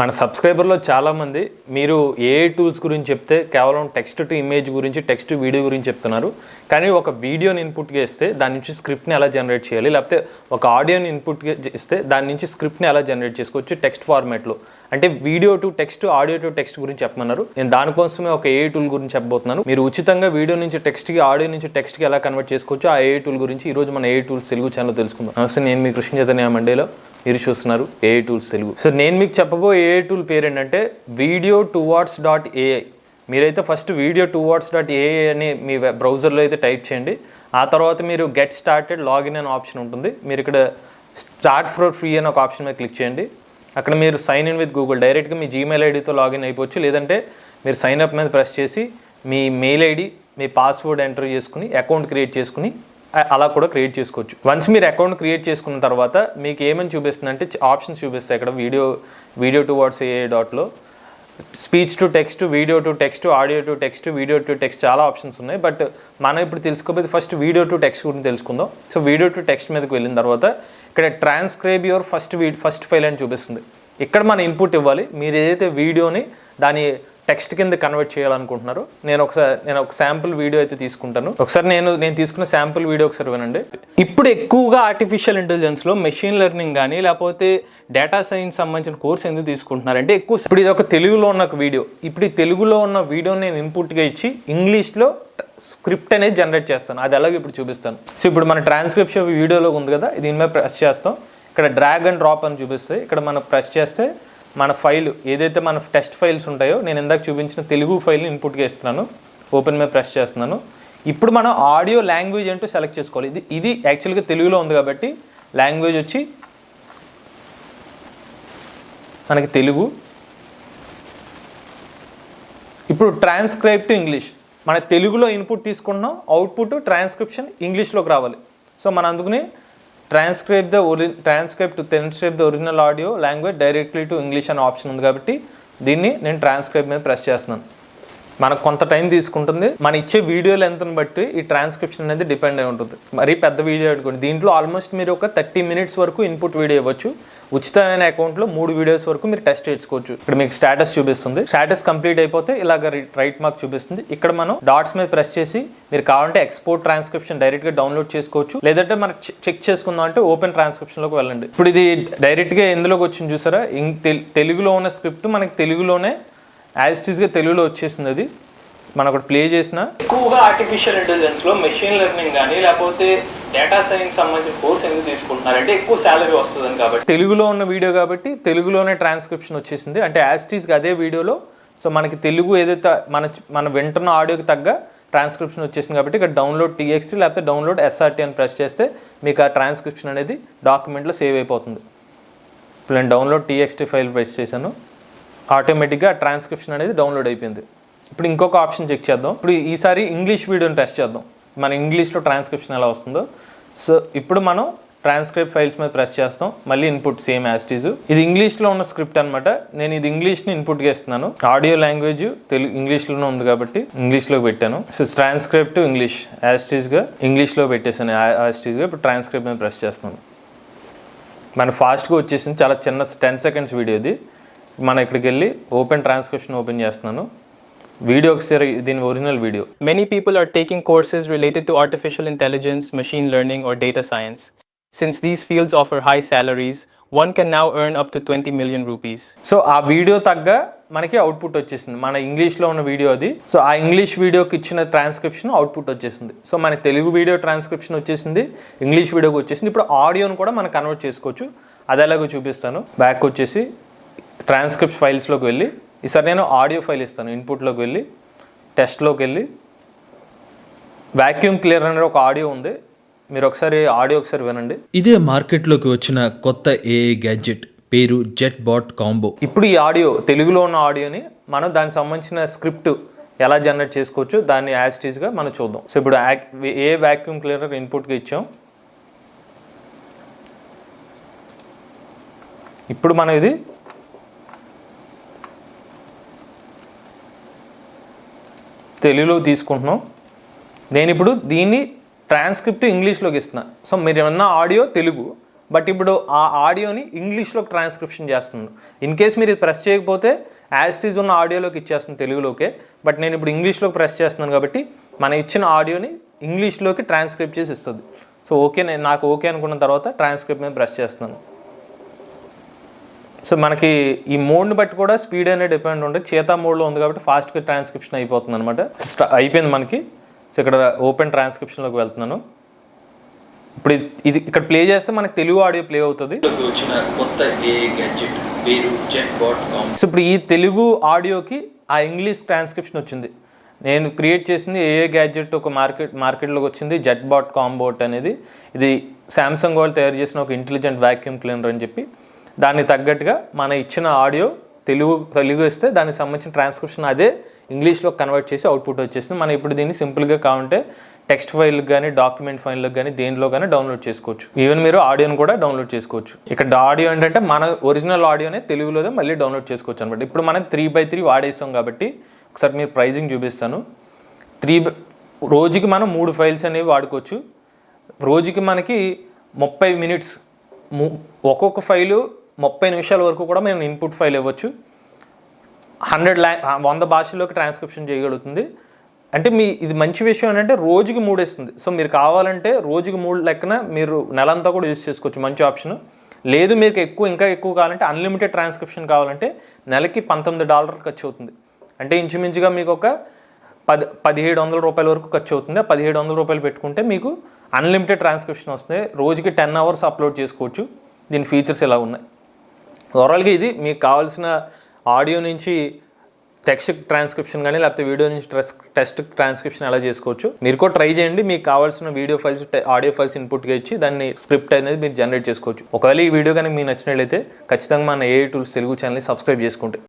మన సబ్స్క్రైబర్లో చాలామంది మీరు ఏ టూల్స్ గురించి చెప్తే కేవలం టెక్స్ట్ టు ఇమేజ్ గురించి టెక్స్ట్ టు వీడియో గురించి చెప్తున్నారు. కానీ ఒక వీడియోని ఇన్పుట్గా ఇస్తే దాని నుంచి స్క్రిప్ట్ని ఎలా జనరేట్ చేయాలి? లేకపోతే ఒక ఆడియోని ఇన్పుట్గా ఇస్తే దాని నుంచి స్క్రిప్ట్ని ఎలా జనరేట్ చేసుకోవచ్చు? టెక్స్ట్ ఫార్మాట్లో. అంటే video to text audio to text గురించి చెప్పమన్నారు. నేను దానికోసమే ఒక ఏ టూల్ గురించి చెప్పబోతున్నాను. మీరు ఉచితంగా వీడియో నుంచి టెక్స్ట్కి ఆడియో నుంచి టెక్స్ట్కి ఎలా కన్వర్ట్ చేసుకోవచ్చు ఆ ఏ టూల్ గురించి ఈ రోజు మన ఏ టూల్స్ తెలుగు ఛానల్ తెలుసుకుందాం. నమస్తే నేను మీ కృష్ణ చైతన్య మండేలో. మీరు చూస్తున్నారు ఏఐ టూల్స్ తెలుగు. సో నేను మీకు చెప్పబో ఏఐ టూల్ పేరు ఏంటంటే video to watts dot AI మీరైతే first video to watts dot AI అని మీ బ్రౌజర్లో అయితే టైప్ చేయండి. ఆ తర్వాత మీరు గెట్ స్టార్టెడ్ లాగిన్ అనే ఆప్షన్ ఉంటుంది. మీరు ఇక్కడ స్టార్ట్ ఫర్ ఫ్రీ అని ఒక ఆప్షన్ మీద క్లిక్ చేయండి. అక్కడ మీరు సైన్ ఇన్ విత్ గూగుల్ డైరెక్ట్గా మీ జీమెయిల్ ఐడితో లాగిన్ అయిపోవచ్చు. లేదంటే మీరు సైన్ అప్ మీద ప్రెస్ చేసి మీ మెయిల్ ఐడి మీ పాస్వర్డ్ ఎంటర్ చేసుకుని అకౌంట్ క్రియేట్ చేసుకుని అలా కూడా క్రియేట్ చేసుకోవచ్చు. వన్స్ మీరు అకౌంట్ క్రియేట్ చేసుకున్న తర్వాత మీకు ఏమని చూపిస్తుంది అంటే ఆప్షన్స్ చూపిస్తాయి ఇక్కడ. Video video to watts AI డాట్లో speech to text video to text audio to text video to text చాలా ఆప్షన్స్ ఉన్నాయి. బట్ మనం ఇప్పుడు తెలుసుకోబోయేది ఫస్ట్ వీడియో టు టెక్స్ట్ గురించి తెలుసుకుందాం. సో వీడియో టు టెక్స్ట్ మీదకి వెళ్ళిన తర్వాత ఇక్కడ transcribe your first we first file అని చూపిస్తుంది. ఇక్కడ మన ఇన్పుట్ ఇవ్వాలి. మీరు ఏదైతే వీడియోని దాని టెక్స్ట్ కింద కన్వర్ట్ చేయాలనుకుంటున్నారు. నేను ఒకసారి నేను ఒక శాంపుల్ వీడియో అయితే తీసుకుంటాను. ఒకసారి నేను నేను తీసుకున్న శాంపుల్ వీడియో ఒకసారి వినండి. ఇప్పుడు ఎక్కువగా ఆర్టిఫిషియల్ ఇంటెలిజెన్స్లో మెషిన్ లెర్నింగ్ కానీ లేకపోతే డేటా సైన్స్ సంబంధించిన కోర్స్ ఎందుకు తీసుకుంటున్నారు? అంటే ఎక్కువ ఇప్పుడు ఇది ఒక తెలుగులో ఉన్న ఒక వీడియో ఇప్పుడు ఈ తెలుగులో ఉన్న వీడియోని నేను ఇన్పుట్గా ఇచ్చి ఇంగ్లీష్లో స్క్రిప్ట్ అనేది జనరేట్ చేస్తాను. అది ఎలాగో ఇప్పుడు చూపిస్తాను. సో ఇప్పుడు మన ట్రాన్స్క్రిప్షన్ వీడియోలో ఉంది కదా దీని మీద ప్రెస్ చేస్తాం. ఇక్కడ డ్రాగ్ అండ్ డ్రాప్ అని చూపిస్తాయి. ఇక్కడ మనం ప్రెస్ చేస్తే మన ఫైల్ ఏదైతే మన టెస్ట్ ఫైల్స్ ఉంటాయో నేను ఇందాక చూపించిన తెలుగు ఫైల్ని ఇన్పుట్గా ఇస్తున్నాను. ఓపెన్ మీద ప్రెస్ చేస్తున్నాను. ఇప్పుడు మనం ఆడియో లాంగ్వేజ్ అంటూ సెలెక్ట్ చేసుకోవాలి. ఇది ఇది యాక్చువల్గా తెలుగులో ఉంది కాబట్టి లాంగ్వేజ్ వచ్చి మనకి తెలుగు. ఇప్పుడు ట్రాన్స్క్రైబ్ టు ఇంగ్లీష్ మన తెలుగులో ఇన్పుట్ తీసుకుంటున్నాం అవుట్పుట్ ట్రాన్స్క్రిప్షన్ ఇంగ్లీష్లోకి రావాలి. సో మన అందుకుని transcribe the ori transcribe to transcribe the original audio language directly to English అనే ఆప్షన్ ఉంది కాబట్టి దీన్ని నేను ట్రాన్స్క్రైబ్ మీద ప్రెస్ చేస్తున్నాను. మనకు కొంత టైం తీసుకుంటుంది. మన ఇచ్చే వీడియో లెంత్ని బట్టి ఈ ట్రాన్స్క్రిప్షన్ అనేది డిపెండ్ అయి ఉంటుంది. మరీ పెద్ద వీడియో అనుకోండి. దీంట్లో ఆల్మోస్ట్ మీరు ఒక థర్టీ మినిట్స్ వరకు ఇన్పుట్ వీడియో ఇవ్వచ్చు. ఉచితమైన అకౌంట్లో మూడు వీడియోస్ వరకు మీరు టెస్ట్ చేసుకోవచ్చు ఇక్కడ మీకు స్టేటస్ చూపిస్తుంది. స్టేటస్ కంప్లీట్ అయిపోతే ఇలాగ రైట్ మార్క్ చూపిస్తుంది. ఇక్కడ మనం డాట్స్ మీద ప్రెస్ చేసి మీరు కావాలంటే ఎక్స్పోర్ట్ ట్రాన్స్క్రిప్షన్ డైరెక్ట్గా డౌన్లోడ్ చేసుకోవచ్చు. లేదంటే మనం చెక్ చేసుకుందాం అంటే ఓపెన్ ట్రాన్స్క్రిప్షన్లోకి వెళ్ళండి. ఇప్పుడు ఇది డైరెక్ట్గా ఎందులోకి వచ్చింది చూసారా? ఇం- తెల్- తెలుగులో ఉన్న స్క్రిప్ట్ మనకి తెలుగులోనే యాజ్ ఇట్ తెలుగులో వచ్చేసింది అది. మనం ఒకటి ప్లే చేసిన ఎక్కువగా ఆర్టిఫిషియల్ ఇంటెలిజెన్స్లో మెషిన్ లెర్నింగ్ కానీ లేకపోతే డేటా సైన్స్ సంబంధించిన కోర్స్ ఎందుకు తీసుకుంటున్నారంటే ఎక్కువ శాలరీ వస్తుందని కాబట్టి. తెలుగులో ఉన్న వీడియో కాబట్టి తెలుగులోనే ట్రాన్స్క్రిప్షన్ వచ్చేసింది. అంటే యాస్టీస్కి అదే వీడియోలో సో మనకి తెలుగు ఏదైతే మన మన వింటున్న ఆడియోకి తగ్గ ట్రాన్స్క్రిప్షన్ వచ్చేసింది కాబట్టి ఇక్కడ డౌన్లోడ్ టీఎక్స్టీ లేకపోతే డౌన్లోడ్ ఎస్ఆర్టీ అని ప్రెస్ చేస్తే మీకు ఆ ట్రాన్స్క్రిప్షన్ అనేది డాక్యుమెంట్లో సేవ్ అయిపోతుంది. ఇప్పుడు నేను డౌన్లోడ్ టీఎక్స్టీ ఫైల్ ప్రెస్ చేశాను. ఆటోమేటిక్గా ట్రాన్స్క్రిప్షన్ అనేది డౌన్లోడ్ అయిపోయింది. ఇప్పుడు ఇంకొక ఆప్షన్ చెక్ చేద్దాం. ఇప్పుడు ఈసారి ఇంగ్లీష్ వీడియోని టెస్ట్ చేద్దాం. మన ఇంగ్లీష్లో ట్రాన్స్క్రిప్షన్ ఎలా వస్తుందో. సో ఇప్పుడు మనం ట్రాన్స్క్రిప్ట్ ఫైల్స్ మీద ప్రెస్ చేస్తాం. మళ్ళీ ఇన్పుట్ సేమ్ యాస్టీజ్ ఇది ఇంగ్లీష్లో ఉన్న స్క్రిప్ట్ అనమాట నేను ఇది ఇంగ్లీష్ని ఇన్పుట్గా ఇస్తున్నాను ఆడియో లాంగ్వేజ్ తెలుగు ఇంగ్లీష్లోనే ఉంది కాబట్టి ఇంగ్లీష్లో పెట్టాను. సో ట్రాన్స్క్రిప్ట్ ఇంగ్లీష్ యాస్టీజ్గా ఇంగ్లీష్లో పెట్టేసాను యాస్టీజ్గా ఇప్పుడు ట్రాన్స్క్రిప్ట్ మీద ప్రెస్ చేస్తున్నాను. మన ఫాస్ట్గా వచ్చేసింది చాలా చిన్న టెన్ సెకండ్స్ వీడియో ఇది మన ఇక్కడికి వెళ్ళి ఓపెన్ ట్రాన్స్క్రిప్షన్ ఓపెన్ చేస్తున్నాను. వీడియో ఒకసారి దీని original video many people are taking courses related to artificial intelligence machine learning or data science since these fields offer high salaries one can now earn up to 20 million rupees. So ఆ video తగ్గ మనకి output వచ్చేసింది. మన ఇంగ్లీష్లో ఉన్న video అది. So ఆ English వీడియోకి ఇచ్చిన ట్రాన్స్క్రిప్షన్ అవుట్పుట్ వచ్చేసింది. సో మన తెలుగు వీడియో ట్రాన్స్క్రిప్షన్ వచ్చేసింది. ఇంగ్లీష్ వీడియోకి వచ్చేసింది. ఇప్పుడు ఆడియోను కూడా మనం కన్వర్ట్ చేసుకోవచ్చు. అది ఎలాగో చూపిస్తాను. బ్యాక్ వచ్చేసి ట్రాన్స్క్రిప్ట్ ఫైల్స్లోకి వెళ్ళి ఈసారి నేను ఆడియో ఫైల్ ఇస్తాను ఇన్పుట్లోకి వెళ్ళి టెస్ట్లోకి వెళ్ళి. వాక్యూమ్ క్లియర్ అనే ఒక ఆడియో ఉంది. మీరు ఒకసారి ఆడియో ఒకసారి వినండి. ఇదే మార్కెట్లోకి వచ్చిన కొత్త ఏఐ గ్యాడ్జెట్ పేరు జెట్ బాట్ కాంబో ఇప్పుడు ఈ ఆడియో తెలుగులో ఉన్న ఆడియోని మనం దానికి సంబంధించిన స్క్రిప్ట్ ఎలా జనరేట్ చేసుకోవచ్చు దాన్ని యాజ్ టీజ్గా మనం చూద్దాం. సో ఇప్పుడు ఏ వాక్యూమ్ క్లియర్ ఇన్పుట్గా ఇచ్చాం? ఇప్పుడు మనం ఇది తెలుగులో తీసుకుంటున్నాం. నేను ఇప్పుడు దీన్ని ట్రాన్స్క్రిప్ట్ ఇంగ్లీష్లోకి ఇస్తున్నా. సో మీరు ఏమన్నా ఆడియో తెలుగు బట్ ఇప్పుడు ఆ ఆడియోని ఇంగ్లీష్లోకి ట్రాన్స్క్రిప్షన్ చేస్తున్నాను. ఇన్ కేస్ మీరు ఇది ప్రెస్ చేయకపోతే యాజ్ సీజ్ ఉన్న ఆడియోలోకి ఇచ్చేస్తుంది తెలుగులోకే బట్ నేను ఇప్పుడు ఇంగ్లీష్లోకి ప్రెస్ చేస్తున్నాను కాబట్టి మన ఇచ్చిన ఆడియోని ఇంగ్లీష్లోకి ట్రాన్స్క్రిప్ట్ చేసి ఇస్తుంది. సో ఓకే నేను నాకు ఓకే అనుకున్న తర్వాత ట్రాన్స్క్రిప్ట్ మీద ప్రెస్ చేస్తున్నాను. సో మనకి ఈ మోడ్ని బట్టి కూడా స్పీడ్ అనేది డిపెండ్ ఉంటుంది చేతా మోడ్లో ఉంది కాబట్టి ఫాస్ట్గా ట్రాన్స్క్రిప్షన్ అయిపోతుంది అనమాట అయిపోయింది మనకి. సో ఇక్కడ ఓపెన్ ట్రాన్స్క్రిప్షన్లోకి వెళ్తున్నాను. ఇప్పుడు ఇది- ఇక్కడ ప్లే చేస్తే మనకి తెలుగు ఆడియో ప్లే అవుతుంది. వచ్చిన కొత్త గ్యాడ్జెట్ పేరు సో ఇప్పుడు ఈ తెలుగు ఆడియోకి ఆ ఇంగ్లీష్ ట్రాన్స్క్రిప్షన్ వచ్చింది. నేను క్రియేట్ చేసింది ఏఏ గ్యాడ్జెట్ ఒక మార్కెట్ మార్కెట్లోకి వచ్చింది. జెట్ బాట్ కాంబోట్ అనేది. ఇది శాంసంగ్ వాళ్ళు తయారు చేసిన ఒక ఇంటెలిజెంట్ వ్యాక్యూమ్ క్లీనర్ అని చెప్పి. దాన్ని తగ్గట్టుగా మన ఇచ్చిన ఆడియో తెలుగు తెలుగు ఇస్తే దానికి సంబంధించిన ట్రాన్స్క్రిప్షన్ అదే ఇంగ్లీష్లో కన్వర్ట్ చేసి అవుట్పుట్ వచ్చేసింది మనం ఇప్పుడు దీన్ని సింపుల్గా కావంటే టెక్స్ట్ ఫైల్కి కానీ డాక్యుమెంట్ ఫైల్కి కానీ దేనిలో కానీ డౌన్లోడ్ చేసుకోవచ్చు. ఈవెన్ మీరు ఆడియోని కూడా డౌన్లోడ్ చేసుకోవచ్చు. ఇక్కడ ఆడియో ఏంటంటే మన ఒరిజినల్ ఆడియోనే తెలుగులోనే మళ్ళీ డౌన్లోడ్ చేసుకోవచ్చు అనమాట ఇప్పుడు మనం త్రీ బై త్రీ వాడేసాం కాబట్టి ఒకసారి మీరు ప్రైజింగ్ చూపిస్తాను. త్రీ రోజుకి మనం మూడు ఫైల్స్ అనేవి వాడుకోవచ్చు. రోజుకి మనకి ముప్పై మినిట్స్ ము- ఒక్కొక్క ఫైలు ముప్పై నిమిషాల వరకు కూడా మేము ఇన్పుట్ ఫైల్ ఇవ్వచ్చు. హండ్రెడ్ ల్యా వంద భాషల్లోకి ట్రాన్స్క్రిప్షన్ చేయగలుగుతుంది. అంటే మీ ఇది మంచి విషయం ఏంటంటే రోజుకి మూడు ఇస్తుంది సో మీరు కావాలంటే రోజుకి మూడు లెక్కన మీరు నెలంతా కూడా యూస్ చేసుకోవచ్చు. మంచి ఆప్షన్ లేదు మీకు ఎక్కువ ఇంకా ఎక్కువ కావాలంటే అన్లిమిటెడ్ ట్రాన్స్క్రిప్షన్ కావాలంటే నెలకి పంతొమ్మిది డాలర్లు ఖర్చు అవుతుంది. అంటే ఇంచుమించుగా మీకు ఒక పది పదిహేడు వందల రూపాయల వరకు ఖర్చు అవుతుంది. ఆ పదిహేడు వందల రూపాయలు పెట్టుకుంటే మీకు అన్లిమిటెడ్ ట్రాన్స్క్రిప్షన్ వస్తుంది. రోజుకి టెన్ అవర్స్ అప్లోడ్ చేసుకోవచ్చు. దీని ఫీచర్స్ ఇలా ఉన్నాయి? ఓవరాల్గా ఇది మీకు కావాల్సిన ఆడియో నుంచి టెక్స్ట్ ట్రాన్స్క్రిప్షన్ కానీ లేకపోతే వీడియో నుంచి ట్రెస్ టెక్స్ట్ ట్రాన్స్క్రిప్షన్ ఎలా చేసుకోవచ్చు మీరు కూడా ట్రై చేయండి. మీకు కావాల్సిన వీడియో ఫైల్స్ ఆడియో ఫైల్స్ ఇన్పుట్గా ఇచ్చి దాన్ని స్క్రిప్ట్ అనేది మీరు జనరేట్ చేసుకోవచ్చు. ఒకవేళ ఈ వీడియో కానీ మీకు నచ్చినట్లయితే ఖచ్చితంగా మన ఏ టూల్స్ తెలుగు ఛానల్ని సబ్స్క్రైబ్ చేసుకుంటే.